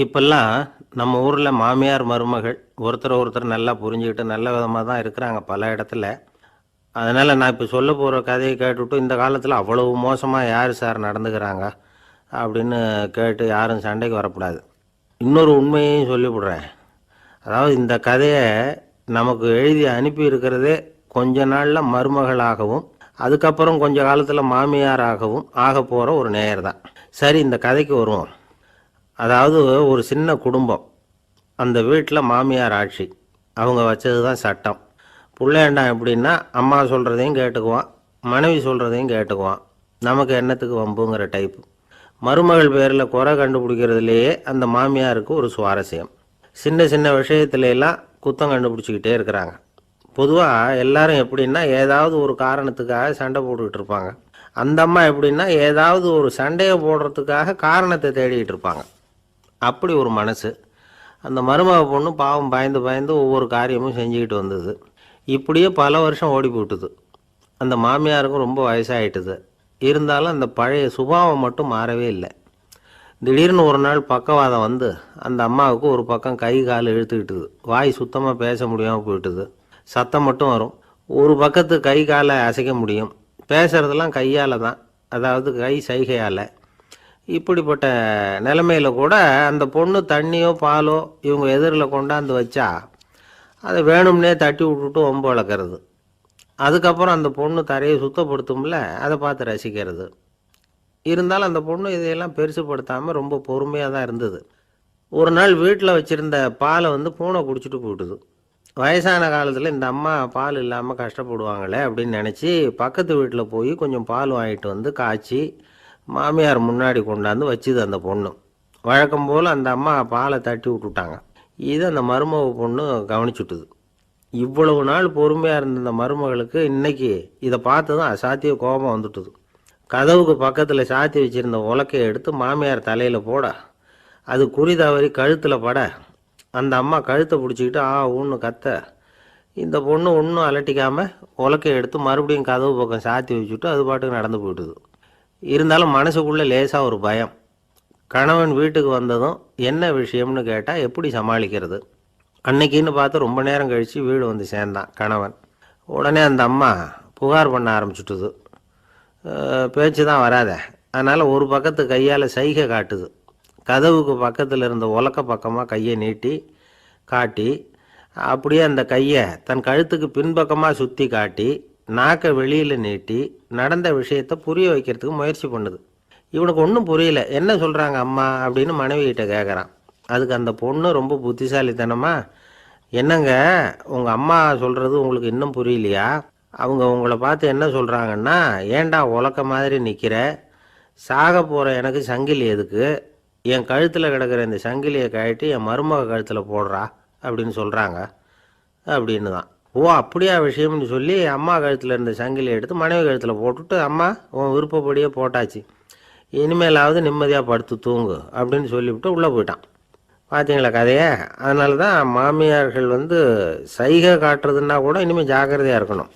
இப்பெல்லாம் நம்ம ஊரில் மாமியார் மருமகள் ஒருத்தர் ஒருத்தர் நல்லா புரிஞ்சுக்கிட்டு நல்ல விதமாக தான் இருக்கிறாங்க பல இடத்துல. அதனால் நான் இப்போ சொல்ல போகிற கதையை கேட்டுவிட்டு இந்த காலத்தில் அவ்வளவு மோசமாக யார் சார் நடந்துக்கிறாங்க அப்படின்னு கேட்டு யாரும் சண்டைக்கு வரக்கூடாது. இன்னொரு உண்மையையும் சொல்லிவிடுறேன். அதாவது இந்த கதையை நமக்கு எழுதி அனுப்பி இருக்கிறதே கொஞ்ச நாளில் மருமகளாகவும் அதுக்கப்புறம் கொஞ்ச காலத்தில் மாமியாராகவும் ஆக போகிற ஒரு நேயர் தான். சரி இந்த கதைக்கு வருவோம். அதாவது ஒரு சின்ன குடும்பம். அந்த வீட்டில் மாமியார் ஆட்சி. அவங்க வச்சது தான் சட்டம். புள்ளையாண்டான் எப்படின்னா அம்மா சொல்கிறதையும் கேட்டுக்குவான் மனைவி சொல்கிறதையும் கேட்டுக்குவான். நமக்கு என்னத்துக்கு வம்புங்கிற டைப்பு மருமகள் பேரில் குறை கண்டுபிடிக்கிறதுலையே அந்த மாமியாருக்கு ஒரு சுவாரஸ்யம். சின்ன சின்ன விஷயத்துலலாம் குத்தம் கண்டுபிடிச்சிக்கிட்டே இருக்கிறாங்க. பொதுவாக எல்லாரும் எப்படின்னா ஏதாவது ஒரு காரணத்துக்காக சண்டை போட்டுக்கிட்டு இருப்பாங்க. அந்த அம்மா எப்படின்னா ஏதாவது ஒரு சண்டையை போடுறதுக்காக காரணத்தை தேடிக்கிட்டு இருப்பாங்க. அப்படி ஒரு மனசு. அந்த மருமக பொண்ணு பாவம் பயந்து பயந்து ஒவ்வொரு காரியமும் செஞ்சுக்கிட்டு வந்தது. இப்படியே பல வருஷம் ஓடி போட்டுது அந்த மாமியாருக்கும் ரொம்ப வயசாயிட்டுது. இருந்தாலும் அந்த பழைய சுபாவம் மட்டும் மாறவே இல்லை. திடீர்னு ஒரு நாள் பக்கவாதம் வந்து அந்த அம்மாவுக்கு ஒரு பக்கம் கை கால் இழுத்துக்கிட்டுது. வாய் சுத்தமாக பேச முடியாமல் போயிட்டுது. சத்தம் மட்டும் வரும். ஒரு பக்கத்து கை காலை அசைக்க முடியும். பேசுகிறதெல்லாம் கையால் தான். அதாவது கை சைகையால். இப்படிப்பட்ட நிலைமையில் கூட அந்த பொண்ணு தண்ணியோ பாலோ இவங்க எதிரில் கொண்டாந்து வச்சா அதை வேணும்னே தட்டி விட்டுட்டு ஒம்பு வளர்க்குறது. அதுக்கப்புறம் அந்த பொண்ணு தரையை சுத்தப்படுத்தும்ல அதை பார்த்து ரசிக்கிறது. இருந்தாலும் அந்த பொண்ணு இதையெல்லாம் பெருசுப்படுத்தாமல் ரொம்ப பொறுமையாக தான் இருந்தது. ஒரு நாள் வீட்டில் வச்சுருந்த பாலை வந்து பூனை குடிச்சிட்டு போயிட்டுது. வயசான காலத்தில் இந்த அம்மா பால் இல்லாமல் கஷ்டப்படுவாங்களே அப்படின்னு நினச்சி பக்கத்து வீட்டில் போய் கொஞ்சம் பால் வாங்கிட்டு வந்து காய்ச்சி மாமியார் முன்னாடி கொண்டாந்து வச்சுது அந்த பொண்ணு. வழக்கம் போல் அந்த அம்மா பாலை தட்டி விட்டுட்டாங்க. இது அந்த மருமக பொண்ணு கவனிச்சுட்டுது. இவ்வளவு நாள் பொறுமையாக இருந்த அந்த மருமகளுக்கு இன்னைக்கு இதை பார்த்து தான் அசாத்திய கோபம் வந்துட்டுது. கதவுக்கு பக்கத்தில் சாத்தி வச்சிருந்த உலக்கையை எடுத்து மாமியார் தலையில் போட. அது குறி தவறி கழுத்தில் பட. அந்த அம்மா கழுத்தை பிடிச்சிக்கிட்டு ஆ ஊன்னு கத்த. இந்த பொண்ணு ஒன்றும் அலட்டிக்காமல் உலக்கையை எடுத்து மறுபடியும் கதவு பக்கம் சாத்தி வச்சுட்டு அது பாட்டுக்கு நடந்து போயிட்டுது. இருந்தாலும் மனசுக்குள்ளே லேசாக ஒரு பயம். கணவன் வீட்டுக்கு வந்ததும் என்ன விஷயம்னு கேட்டால் எப்படி சமாளிக்கிறது? அன்னைக்குன்னு பார்த்து ரொம்ப நேரம் கழித்து வீடு வந்து சேர்ந்தான் கணவன். உடனே அந்த அம்மா புகார் பண்ண ஆரம்பிச்சுட்டுது. பேச்சு தான் வராத. அதனால் ஒரு பக்கத்து கையால் சைகை காட்டுது. கதவுக்கு பக்கத்தில் இருந்த உலக்க பக்கமாக கையை நீட்டி காட்டி அப்படியே அந்த கையை தன் கழுத்துக்கு பின்பக்கமாக சுற்றி காட்டி நாக்கை வெளியில் நீட்டி நடந்த விஷயத்தை புரிய வைக்கிறதுக்கு முயற்சி பண்ணுது. இவனுக்கு ஒன்றும் புரியல. என்ன சொல்கிறாங்க அம்மா அப்படின்னு மனைவிகிட்ட கேட்குறான் அதுக்கு அந்த பொண்ணு ரொம்ப புத்திசாலித்தனமா என்னங்க உங்கள் அம்மா சொல்கிறது உங்களுக்கு இன்னும் புரியலையா? அவங்க உங்களை பார்த்து என்ன சொல்கிறாங்கன்னா ஏன்டா உலக்க மாதிரி நிற்கிற சாக போகிற எனக்கு சங்கிலி எதுக்கு? என் கழுத்தில் கிடக்கிற இந்த சங்கிலியை கழட்டி என் மருமக கழுத்தில் போடுறா அப்படின்னு சொல்கிறாங்க அப்படின்னு தான் ஓ அப்படியா விஷயம்னு சொல்லி அம்மா கழுத்தில் இருந்த சங்கிலியை எடுத்து மனைவி கழுத்தில் போட்டுட்டு அம்மா உன் விருப்பப்படியே போட்டாச்சு. இனிமேலாவது நிம்மதியாக படுத்து தூங்கு அப்படின்னு சொல்லிவிட்டு உள்ளே போயிட்டான். பார்த்தீங்களா கதையை? அதனால தான் மாமியார்கள் வந்து சைகை காட்டுறதுன்னா கூட இனிமேல் ஜாக்கிரதையாக இருக்கணும்.